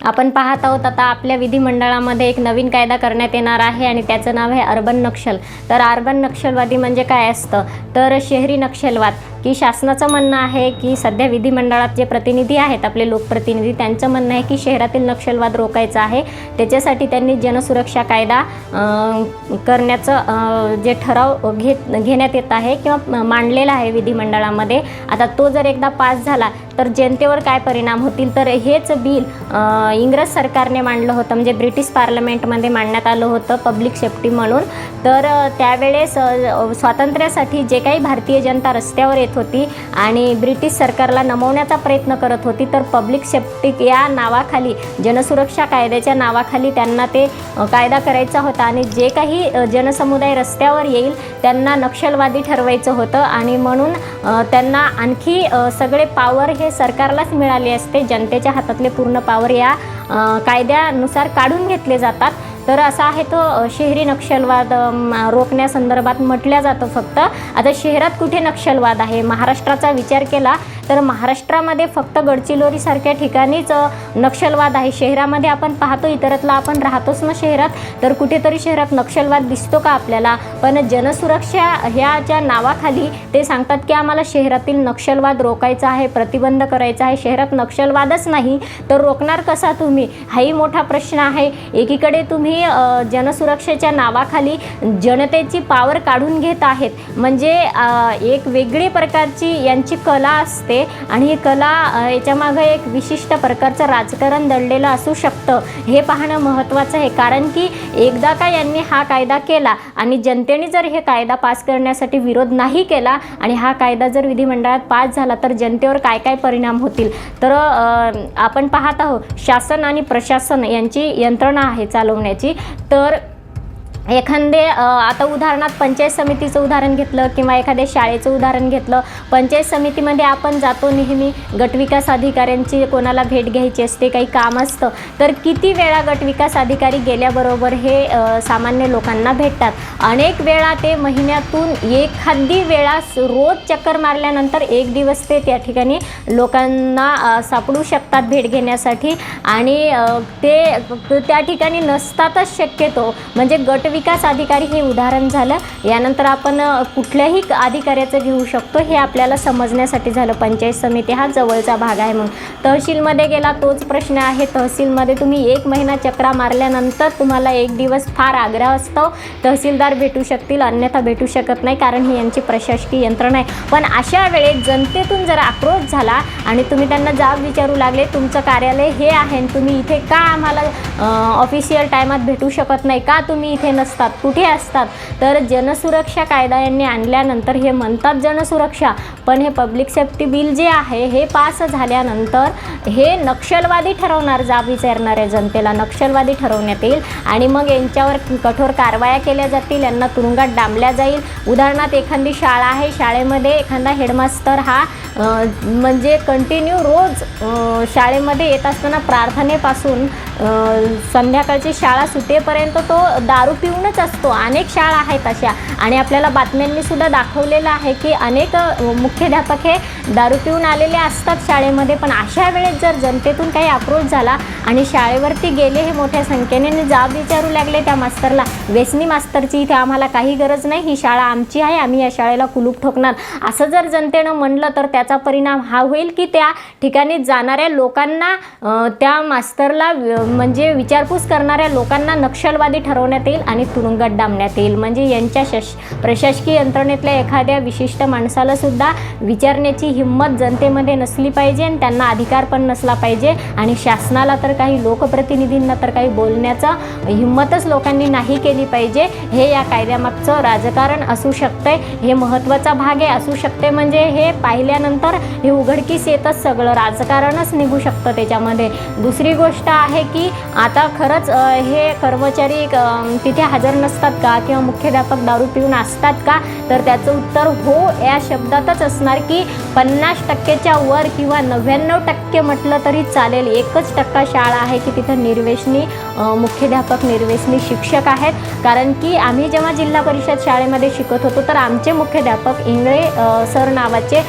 आपण पाहत आहोत आता आपल्या विधिमंडळामध्ये एक नवीन कायदा करण्यात येणार आहे आणि त्याचं नाव आहे अर्बन नक्षल. तर अर्बन नक्षलवादी म्हणजे काय असतं? तर शहरी नक्षलवाद की शासनाचं म्हणणं आहे की सध्या विधिमंडळात जे प्रतिनिधी आहेत आपले लोकप्रतिनिधी त्यांचं म्हणणं आहे की शहरातील नक्षलवाद रोखायचा आहे. त्याच्यासाठी त्यांनी जनसुरक्षा कायदा करण्याचं जे ठराव घेत घेण्यात येत आहे किंवा मांडलेला आहे विधिमंडळामध्ये. आता तो जर एकदा पास झाला तर जनतेवर काय परिणाम होतील? तर हेच बिल इंग्रज सरकारने मांडलं होतं. म्हणजे ब्रिटिश पार्लमेंटमध्ये मांडण्यात आलं होतं पब्लिक सेफ्टी म्हणून. तर त्यावेळेस स्वातंत्र्यासाठी जे काही भारतीय जनता रस्त्यावर येत होती आणि ब्रिटिश सरकारला नमवण्याचा प्रयत्न करत होती तर पब्लिक सेफ्टी या नावाखाली जनसुरक्षा कायद्याच्या नावाखाली त्यांना ते कायदा करायचा होता. आणि जे काही जनसमुदाय रस्त्यावर येईल त्यांना नक्षलवादी ठरवायचं होतं. आणि म्हणून त्यांना आणखी सगळे पावर हे हे सरकारलाच मिळाले असते. जनतेच्या हातातले पूर्ण पावर या कायद्यानुसार काढून घेतले जातात. तर असा आहे तो शहरी नक्षलवाद रोखण्यासंदर्भात म्हटल्या जातं फक्त. आता शहरात कुठे नक्षलवाद आहे? महाराष्ट्राचा विचार केला तर महाराष्ट्रामध्ये फक्त गडचिरोलीसारख्या ठिकाणीच नक्षलवाद आहे. शहरामध्ये आपण पाहतो इतरतला आपण राहतोच ना शहरात. तर कुठेतरी शहरात नक्षलवाद दिसतो का आपल्याला? पण जनसुरक्षा ह्याच्या नावाखाली ते सांगतात की आम्हाला शहरातील नक्षलवाद रोखायचा आहे प्रतिबंध करायचा आहे. शहरात नक्षलवादच नाही. तर रोखणार कसा तुम्ही? हाही मोठा प्रश्न आहे. एकीकडे तुम्ही त्यांनी जनसुरक्षेच्या नावाखाली जनतेची पावर काढून घेत आहेत. म्हणजे एक वेगळी प्रकारची यांची कला असते आणि ही कला याच्यामागं एक विशिष्ट प्रकारचं राजकारण दडलेलं असू शकतं. हे पाहणं महत्त्वाचं आहे. कारण की एकदा का यांनी हा कायदा केला आणि जनतेने जर हे कायदा पास करण्यासाठी विरोध नाही केला आणि हा कायदा जर विधिमंडळात पास झाला तर जनतेवर काय काय परिणाम होतील? तर आपण पाहत आहोत शासन आणि प्रशासन यांची यंत्रणा आहे चालवण्याची. तर एखादे आता उदाहरणात पंचायत समितीचं उदाहरण घेतलं किंवा एखाद्या शाळेचं उदाहरण घेतलं पंचायत समितीमध्ये आपण जातो नेहमी गटविकास अधिकाऱ्यांची कोणाला भेट घ्यायची असते काही काम असतं तर किती वेळा गटविकास अधिकारी गेल्याबरोबर हे सामान्य लोकांना भेटतात? अनेक वेळा ते महिन्यातून एखादी वेळा रोज चक्कर मारल्यानंतर एक दिवस ते त्या ठिकाणी लोकांना सापडू शकतात भेट घेण्यासाठी आणि ते त्या ठिकाणी नसतातच शक्यतो. म्हणजे गट विकास अधिकारी हे उदाहरण झालं. यानंतर आपण कुठल्याही अधिकाऱ्याचं घेऊ शकतो हे आपल्याला समजण्यासाठी झालं. पंचायत समिती हा जवळचा भाग आहे म्हणून. तहसीलमध्ये गेला तोच प्रश्न आहे. तहसीलमध्ये तुम्ही एक महिना चक्रा मारल्यानंतर तुम्हाला एक दिवस फार आग्रह असतो. तहसीलदार भेटू शकतील अन्यथा भेटू शकत नाही कारण ही यांची प्रशासकीय यंत्रणा आहे. पण अशा वेळेत जनतेतून जर आक्रोश झाला आणि तुम्ही त्यांना जाब विचारू लागले तुमचं कार्यालय हे आहे तुम्ही इथे का आम्हाला ऑफिशियल टायमात भेटू शकत नाही? का तुम्ही इथे असतात कुठे असतात? तर जनसुरक्षा कायदा यांनी आणल्यानंतर हे म्हणतात जनसुरक्षा. पण हे पब्लिक सेफ्टी बिल जे आहे हे पास झाल्यानंतर हे नक्षलवादी ठरवणार जाब विचारणाऱ्या जनतेला. नक्षलवादी ठरवण्यात येईल आणि मग यांच्यावर कठोर कारवाया केल्या जातील यांना तुरुंगात डांबल्या जाईल. उदाहरणार्थ एखादी शाळा आहे शाळेमध्ये एखादा हेडमास्तर हा म्हणजे कंटिन्यू रोज शाळेमध्ये येत असताना प्रार्थनेपासून संध्याकाळची शाळा सुटेपर्यंत तो दारू पिऊनच असतो. अनेक शाळा आहेत अशा. आणि आपल्याला बातम्यांनी सुद्धा दाखवलेलं आहे की अनेक मुख्याध्यापक हे दारू पिऊन आलेले असतात शाळेमध्ये. पण अशा वेळेस जर जनतेतून काही अप्रोच झाला आणि शाळेवरती गेले हे मोठ्या संख्येने जाब विचारू लागले त्या मास्तरला वेसनी मास्तरची इथे आम्हाला काही गरज नाही. ही शाळा आमची आहे. आम्ही या शाळेला कुलूप ठोकणार. असं जर जनतेनं म्हणलं तर त्याचा परिणाम हा होईल की त्या ठिकाणी जाणाऱ्या लोकांना त्या मास्तरला म्हणजे विचारपूस करणाऱ्या लोकांना नक्षलवादी ठरवण्यात येईल आणि तुरुंगात डांबण्यात येईल. म्हणजे यांच्या शश प्रशासकीय यंत्रणेतल्या एखाद्या विशिष्ट माणसाला सुद्धा विचारण्याची हिंमत जनतेमध्ये नसली पाहिजे आणि त्यांना अधिकार पण नसला पाहिजे. आणि शासनाला तर काही लोकप्रतिनिधींना तर काही बोलण्याचा हिंमतच लोकांनी नाही केली पाहिजे. हे या कायद्यामागचं राजकारण असू शकते हे महत्त्वाचा भाग आहे. असू शकते म्हणजे हे पाहिल्यानंतर हे उघडकीस येतच सगळं. राजकारणच निघू शकतं त्याच्यामध्ये. दुसरी गोष्ट आहे की आता खरंच हे कर्मचारी तिथे हजर नसतात का? किंवा मुख्याध्यापक दारू पिऊन असतात का? तर त्याचं उत्तर हो या शब्दातच असणार की पन्नास टक्केच्या वर किंवा नव्याण्णव टक्के म्हटलं तरी चालेल. एकच टक्का शाळा आहे की तिथं निर्वेशनी मुख्याध्यापक निर्वेशनी शिक्षक आहेत. कारण की आम्ही जेव्हा जिल्हा परिषद शाळेमध्ये शिकत होतो तर आमचे मुख्याध्यापक इंगळे सर नावाचे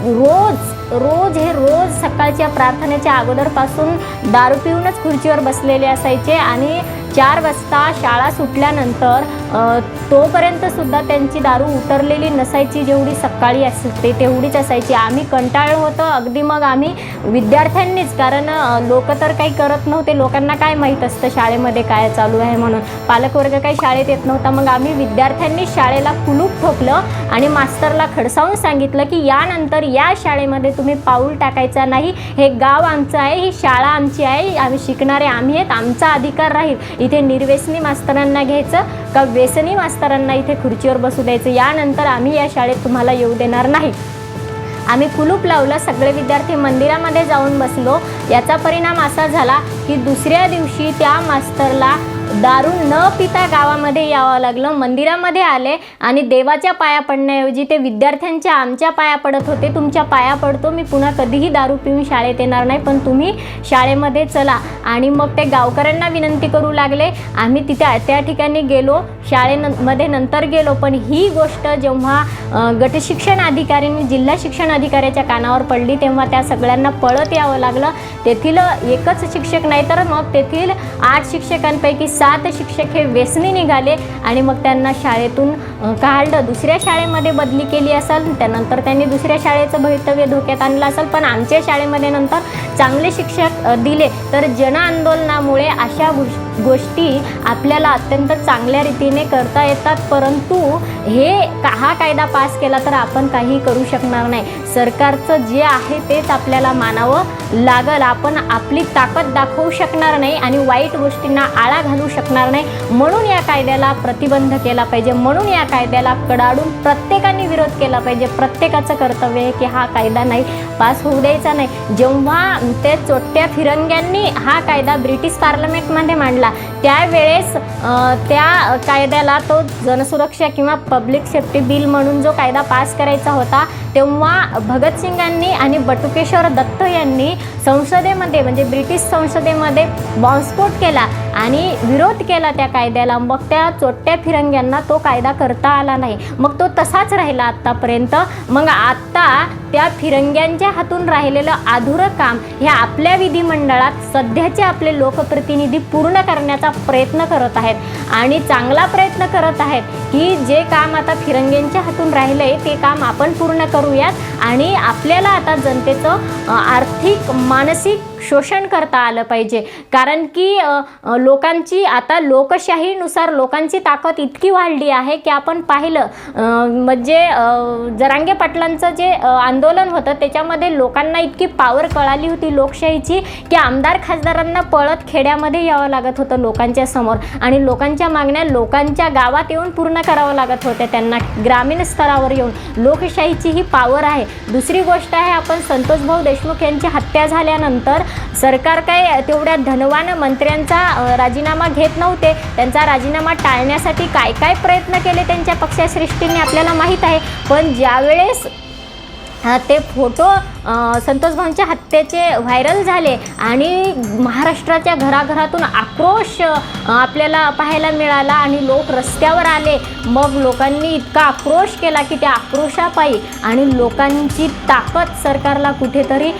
रोज रोज हे रोज सकाळच्या प्रार्थनेच्या अगोदरपासून दारू पिऊनच खुर्चीवर बसलेले असायचे आणि चार वाजता शाळा सुटल्यानंतर तोपर्यंतसुद्धा तोपर्यंत सुद्धा त्यांची दारू उतरलेली नसायची जेवढी सकाळी असते तेवढीच असायची. आम्ही कंटाळलो होतो. अगदी मग आम्ही विद्यार्थ्यांनीच कारण लोक तर काही करत नव्हते. लोकांना काय माहीत असतं शाळेमध्ये काय चालू आहे म्हणून. पालकवर्ग काही शाळेत येत नव्हता. मग आम्ही विद्यार्थ्यांनी शाळेला कुलूप ठोकलं आणि मास्तरला खडसावून सांगितलं की यानंतर या शाळेमध्ये तुम्ही पाऊल टाकायचा नाही. हे गाव आमचं आहे ही शाळा आमची आहे आम्ही शिकणारे आम्ही आहेत आमचा अधिकार राहील. इथे निर्व्यसनी मास्तरांना घ्यायचं का व्यसनी मास्तरांना इथे खुर्चीवर बसू द्यायचं. यानंतर आम्ही या शाळेत तुम्हाला येऊ देणार नाही. आम्ही कुलूप लावलं सगळे विद्यार्थी मंदिरामध्ये जाऊन बसलो. याचा परिणाम असा झाला की दुसऱ्या दिवशी त्या मास्तरला दारू न पिता गावामध्ये यावं लागलं. मंदिरामध्ये आले आणि देवाच्या पाया पडण्याऐवजी ते विद्यार्थ्यांच्या आमच्या पाया पडत होते. तुमच्या पाया पडतो मी पुन्हा कधीही दारू पिऊन शाळेत येणार नाही पण तुम्ही शाळेमध्ये चला. आणि मग ते गावकऱ्यांना विनंती करू लागले. आम्ही तिथे त्या ठिकाणी गेलो. शाळेमध्ये नंतर गेलो पण ही गोष्ट जेव्हा गटशिक्षण अधिकाऱ्यांनी जिल्हा शिक्षण अधिकाऱ्याच्या कानावर पडली तेव्हा त्या सगळ्यांना पळत यावं लागलं. तेथील एकच शिक्षक नाही तर मग तेथील आठ शिक्षकांपैकी सात शिक्षक हे व्यसनी निघाले आणि मग त्यांना शाळेतून काढलं दुसऱ्या शाळेमध्ये बदली केली असेल त्यानंतर त्यांनी दुसऱ्या शाळेचं भवितव्य धोक्यात आणलं असेल पण आमच्या शाळेमध्ये नंतर चांगले शिक्षक दिले. तर जन आंदोलनामुळे अशा गोष- गोष्टी आपल्याला अत्यंत चांगल्या रीतीने करता येतात. परंतु हे का हा कायदा पास केला तर आपण काही करू शकणार नाही. सरकारचं जे आहे तेच आपल्याला मानावं लागल. आपण आपली ताकद दाखवू शकणार नाही आणि वाईट गोष्टींना आळा घालू शकणार नाही. म्हणून या कायद्याला प्रतिबंध केला पाहिजे. म्हणून या कायद्याला कडाडून प्रत्येकाने विरोध केला पाहिजे. प्रत्येकाचं कर्तव्य आहे की हा कायदा नाही पास होऊ द्यायचा नाही. जेव्हा ते चोट्ट्या फिरंग्यांनी हा कायदा ब्रिटिश पार्लमेंटमध्ये मांडला त्यावेळेस त्या कायद्याला तो जनसुरक्षा किंवा पब्लिक सेफ्टी बिल म्हणून जो कायदा पास करायचा होता तेव्हा भगतसिंगांनी आणि बटुकेश्वर दत्त यांनी संसदेमध्ये म्हणजे ब्रिटिश संसदेमध्ये बॉम्बस्फोट केला. आणि विरोध केला त्या कायद्याला. मग त्या चोट्ट्या फिरंग्यांना तो कायदा करता आला नाही. मग तो तसाच राहिला आत्तापर्यंत. मग आत्ता त्या फिरंग्यांच्या हातून राहिलेलं अधुरं काम हे आपल्या विधिमंडळात सध्याचे आपले लोकप्रतिनिधी पूर्ण करण्याचा प्रयत्न करत आहेत. आणि चांगला प्रयत्न करत आहेत की जे काम आता फिरंग्यांच्या हातून राहिलं आहे ते काम आपण पूर्ण करूयात. आणि आपल्याला आता जनतेचं आर्थिक मानसिक शोषण करता आलं पाहिजे. कारण की लोकांची आता लोकशाहीनुसार लोकांची ताकद इतकी वाढली आहे की आपण पाहिलं म्हणजे जरांगे पाटलांचं जे आंदोलन होतं त्याच्यामध्ये लोकांना इतकी पावर कळाली होती लोकशाहीची की आमदार खासदारांना पळत खेड्यामध्ये यावं लागत होतं लोकांच्या समोर. आणि लोकांच्या मागण्या लोकांच्या गावात येऊन पूर्ण करावं लागत होत्या त्यांना ग्रामीण स्तरावर येऊन. लोकशाहीची ही पावर आहे. दुसरी गोष्ट आहे आपण संतोष भाऊ देशमुख यांची हत्या झाल्यानंतर सरकार काय तेवढ्या धनवान मंत्र्यांचा राजीनामा घेत नव्हते. त्यांचा राजीनामा टाळण्यासाठी काय काय प्रयत्न केले त्यांच्या पक्षश्रेष्ठींनी आपल्याला माहीत आहे. पण ज्यावेळेस ते फोटो संतोष भाऊंच्या हत्येचे व्हायरल झाले आणि महाराष्ट्राच्या घराघरातून आक्रोश आपल्याला पाहायला मिळाला आणि लोक रस्त्यावर आले. मग लोकांनी इतका आक्रोश केला की त्या आक्रोशापायी आणि लोकांची ताकद सरकारला कुठेतरी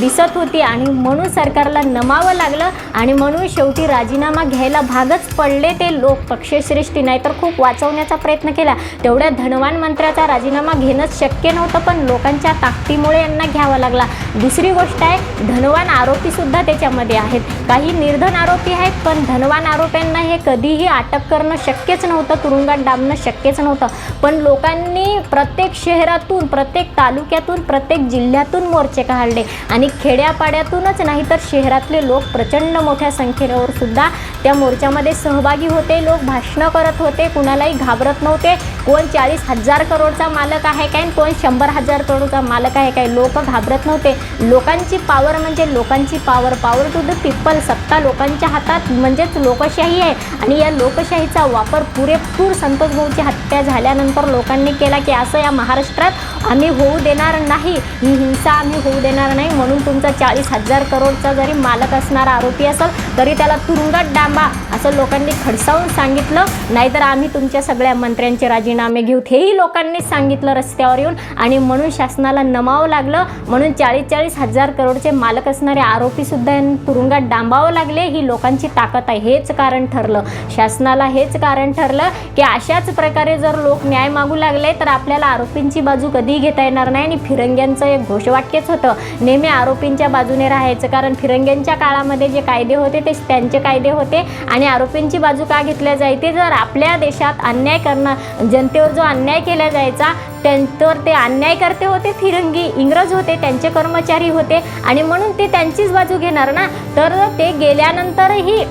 दिसत होती आणि म्हणून सरकारला नमावं लागलं आणि म्हणून शेवटी राजीनामा घ्यायला भागच पडले ते लोक. पक्षश्रेष्ठी नाही तर खूप वाचवण्याचा प्रयत्न केला. तेवढ्या धनवान मंत्र्याचा राजीनामा घेणंच शक्य नव्हतं पण लोकांच्या ताकदीमुळे यांना घ्या घ्यावा लागला. दुसरी गोष्ट आहे धनवान आरोपीसुद्धा त्याच्यामध्ये आहेत. काही निर्धन आरोपी आहेत पण धनवान आरोप्यांना हे कधीही अटक करणं शक्यच नव्हतं तुरुंगात डांबणं शक्यच नव्हतं. पण लोकांनी प्रत्येक शहरातून प्रत्येक तालुक्यातून प्रत्येक जिल्ह्यातून मोर्चे काढले. आणि खेड्यापाड्यातूनच नाही तर शहरातले लोक प्रचंड मोठ्या संख्येवर सुद्धा त्या मोर्चामध्ये सहभागी होते लोक भाषणं करत होते कुणालाही घाबरत नव्हते. कोण चाळीस हजार करोडचा मालक आहे काय? कोण शंभर हजार करोडचा मालक आहे काय? लोक घाबरत नव्हते. लोकांची पावर म्हणजे लोकांची power power to the people सत्ता लोकांच्या हातात म्हणजेच लोकशाही आहे. आणि या लोकशाहीचा वापर पुरेपूर संतोष भाऊची हत्या झाल्यानंतर लोकांनी केला की असं या महाराष्ट्रात आम्ही होऊ देणार नाही. ही हिंसा आम्ही होऊ देणार नाही म्हणून तुमचा चाळीस हजार करोडचा जरी मालक असणारा आरोपी असेल तरी त्याला तुरुंगात डांबा असं लोकांनी खडसावून सांगितलं. नाहीतर आम्ही तुमच्या सगळ्या मंत्र्यांचे राजीनामे घेऊ हेही लोकांनी सांगितलं रस्त्यावर येऊन. आणि म्हणून शासनाला नमावं लागलं. म्हणून चाळीस चाळीस हजार करोडचे मालक असणारे आरोपीसुद्धा तुरुंगात डांबावं लागले. ही लोकांची ताकद आहे. हेच कारण ठरलं. शासनाला हेच कारण ठरलं की अशाच प्रकारे जर लोक न्याय मागू लागले तर आपल्याला आरोपींची बाजू कधीही घेता येणार नाही. आणि फिरंग्यांचं एक घोषवाक्यच होतं. नेहमी आरोपींच्या बाजूने राहायचं. कारण फिरंग्यांच्या काळामध्ये जे कायदे होते ते त्यांचे कायदे होते. आणि आरोपींची बाजू का घेतल्या जायते? जर आपल्या देशात अन्याय करणार जनतेवर जो अन्याय केला जायचा त्यांच्यावर ते अन्यायकर्ते होते फिरंगी इंग्रज होते त्यांचे कर्मचारी होते आणि म्हणून ते त्यांचीच बाजू घेणार ना? तर ते गेल्यानंतरही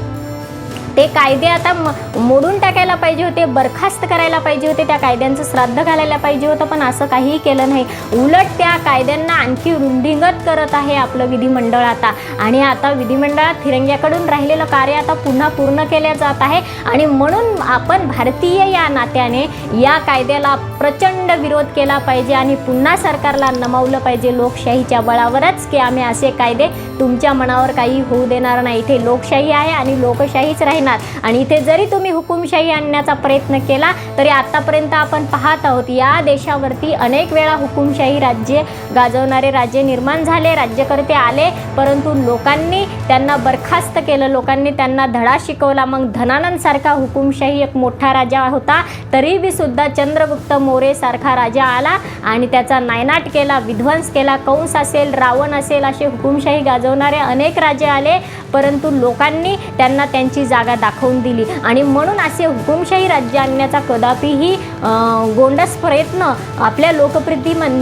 ते कायदे आता म मोडून टाकायला पाहिजे होते बरखास्त करायला पाहिजे होते त्या कायद्यांचं श्राद्ध घालायला पाहिजे होतं पण असं काहीही केलं नाही. उलट त्या कायद्यांना आणखी रुंदिंगत करत आहे आपलं विधिमंडळ आता. आणि आता विधिमंडळात फिरंग्याकडून राहिलेलं कार्य आता पुन्हा पूर्ण केल्या जात आहे. आणि म्हणून आपण भारतीय या नात्याने या कायद्याला प्रचंड विरोध केला पाहिजे आणि पुन्हा सरकारला नमवलं पाहिजे. लोकशाहीच्या बळावरच की आम्ही असे कायदे तुमच्या मनावर काही होऊ देणार नाही. इथे लोकशाही आहे आणि लोकशाहीच राहील. आणि इथे जरी तुम्ही हुकुमशाही आणण्याचा प्रयत्न केला तरी आतापर्यंत आपण पाहत आहोत या देशावरती अनेक वेळा हुकुमशाही राज्ये गाजवणारे राज्य निर्माण झाले राज्यकर्ते आले परंतु लोकांनी त्यांना बरखास्त केलं लोकांनी त्यांना धडा शिकवला. मग धनानंदसारखा हुकुमशाही एक मोठा राजा होता तरी बी सुद्धा चंद्रगुप्त मोरे सारखा राजा आला आणि त्याचा नायनाट केला विध्वंस केला. कंस असेल रावण असेल असे हुकुमशाही गाजवणारे अनेक राजे आले परंतु लोकांनी त्यांना त्यांची जागा दाखवून दिली. आणि म्हणून असे हुकुमशाही राज्य आणण्याचा कदापिही गोंडस प्रयत्न आपल्या लोकप्रति मन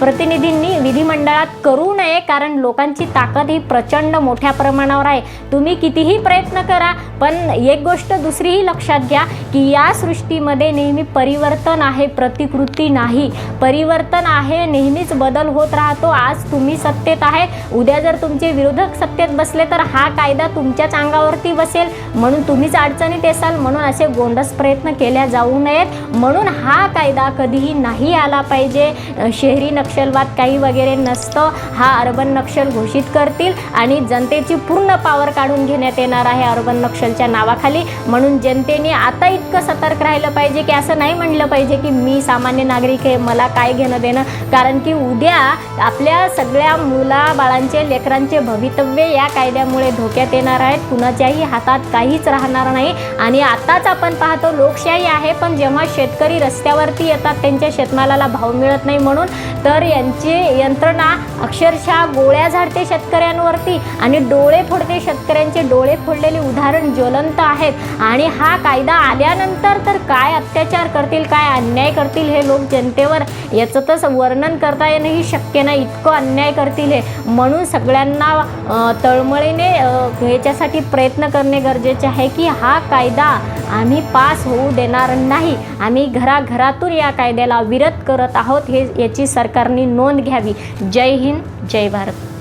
प्रतिनिधींनी विधिमंडळात करू नये कारण लोकांची ताकद ही प्रचंड मोठ्या प्रमाणावर आहे. तुम्ही कितीही प्रयत्न करा पण एक गोष्ट दुसरीही लक्षात घ्या की या सृष्टीमध्ये नेहमी परिवर्तन आहे प्रतिकृती नाही. परिवर्तन आहे नेहमीच बदल होत राहतो आज तुम्ही सत्तेत आहे उद्या जर तुमचे विरोधक सत्तेत बसले तर हा कायदा तुमच्याच अंगावरती बसेल. म्हणून तुम्हीच अडचणीत येसाल म्हणून असे गोंडस प्रयत्न केल्या जाऊ नयेत. म्हणून हा कायदा कधीही नाही आला पाहिजे. शहरी नक्षलवाद काही वगैरे नसतं. हा अर्बन नक्षल घोषित करतील आणि जनतेची पूर्ण पावर काढून घेण्यात येणार आहे अर्बन नक्षलच्या नावाखाली. म्हणून जनतेने आता इतकं सतर्क राहिलं पाहिजे की असं नाही म्हणलं पाहिजे की मी सामान्य नागरिक आहे मला काय घेणं देणं. कारण की उद्या आपल्या सगळ्या मुला बाळांचे लेकरांचे भवितव्य या कायद्यामुळे धोक्यात येणार आहेत. कुणाच्याही हातात काहीच राहणार नाही. आणि आताच आपण पाहतो लोकशाही आहे पण जेव्हा शेत शेतकरी रस्त्यावरती येतात त्यांच्या शेतमालाला भाव मिळत नाही म्हणून. तर यांची यंत्रणा अक्षरशः गोळ्या झाडते शेतकऱ्यांवरती आणि डोळे फोडते शेतकऱ्यांचे. डोळे फोडलेले उदाहरण ज्वलंत आहेत. आणि हा कायदा आल्यानंतर तर काय अत्याचार करतील काय अन्याय करतील हे लोक जनतेवर याचं तर वर्णन करता येणंही शक्य नाही. इतकं अन्याय करतील हे. म्हणून सगळ्यांना तळमळीने याच्यासाठी ह्याच्यासाठी प्रयत्न करणे गरजेचे आहे की हा कायदा आम्ही पास होऊ देणार नाही. आम्ही आम्ही घराघरातून या कायद्याला विरोध करत आहोत हे याची सरकारने नोंद घ्यावी. जय हिंद जय भारत.